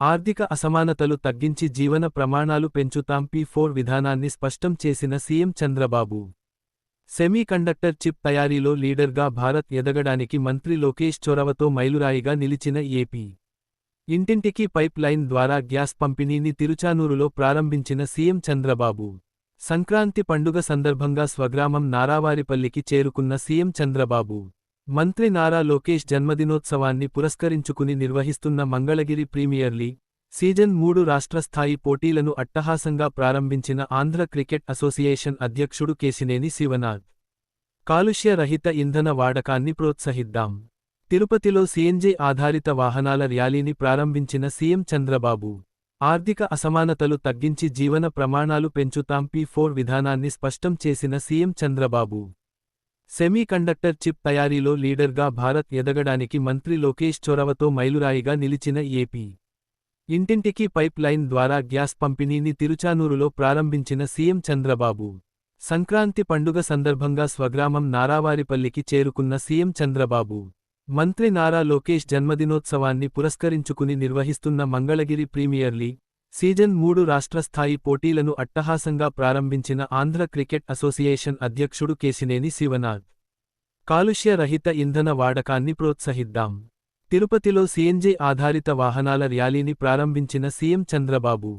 ఆర్థిక అసమానతలు తగ్గించి జీవన ప్రమాణాలు పెంచుతాం. పీ ఫోర్ విధానాన్ని స్పష్టం చేసిన CM Chandrababu. Semiconductor chip తయారీలో లీడర్గా భారత్ ఎదగడానికి మంత్రి లోకేష్ చొరవతో మైలురాయిగా నిలిచిన ఏపీ. ఇంటింటికి పైప్ లైన్ ద్వారా గ్యాస్ పంపిణీని తిరుచానూరులో ప్రారంభించిన సీఎం చంద్రబాబు. సంక్రాంతి పండుగ సందర్భంగా స్వగ్రామం నారావారిపల్లికి చేరుకున్న సీఎం చంద్రబాబు. మంత్రి నారా లోకేష్ జన్మదినోత్సవాన్ని పురస్కరించుకుని నిర్వహిస్తున్న మంగళగిరి ప్రీమియర్ లీగ్ సీజన్ మూడు రాష్ట్రస్థాయి పోటీలను అట్టహాసంగా ప్రారంభించిన ఆంధ్ర క్రికెట్ అసోసియేషన్ అధ్యక్షుడు కేశినేని శివనాథ్. కాలుష్య రహిత ఇంధన వాడకాన్ని ప్రోత్సహిద్దాం. తిరుపతిలో సీఎన్జీ ఆధారిత వాహనాల ర్యాలీని ప్రారంభించిన సీఎం చంద్రబాబు ఆర్థిక అసమానతలు తగ్గించి జీవన ప్రమాణాలు పెంచుతాం పీ ఫోర్ విధానాన్ని స్పష్టం చేసిన CM Chandrababu semiconductor chip తయారీలో లీడర్గా భారత్ ఎదగడానికి మంత్రి లోకేష్ చొరవతో మైలురాయిగా నిలిచిన ఏపీ. ఇంటింటికి పైప్ లైన్ ద్వారా గ్యాస్ పంపిణీని తిరుచానూరులో ప్రారంభించిన సీఎం చంద్రబాబు. సంక్రాంతి పండుగ సందర్భంగా స్వగ్రామం నారావారిపల్లికి చేరుకున్న సీఎం చంద్రబాబు. మంత్రి నారా లోకేష్ జన్మదినోత్సవాన్ని పురస్కరించుకుని నిర్వహిస్తున్న మంగళగిరి ప్రీమియర్ లీగ్ సీజన్ మూడు రాష్ట్రస్థాయి పోటీలను అట్టహాసంగా ప్రారంభించిన ఆంధ్ర క్రికెట్ అసోసియేషన్ అధ్యక్షుడు కేశినేని శివనాథ్. కాలుష్య రహిత ఇంధన వాడకాన్ని ప్రోత్సహిద్దాం. తిరుపతిలో సీఎన్జీ ఆధారిత వాహనాల ర్యాలీని ప్రారంభించిన సీఎం చంద్రబాబు.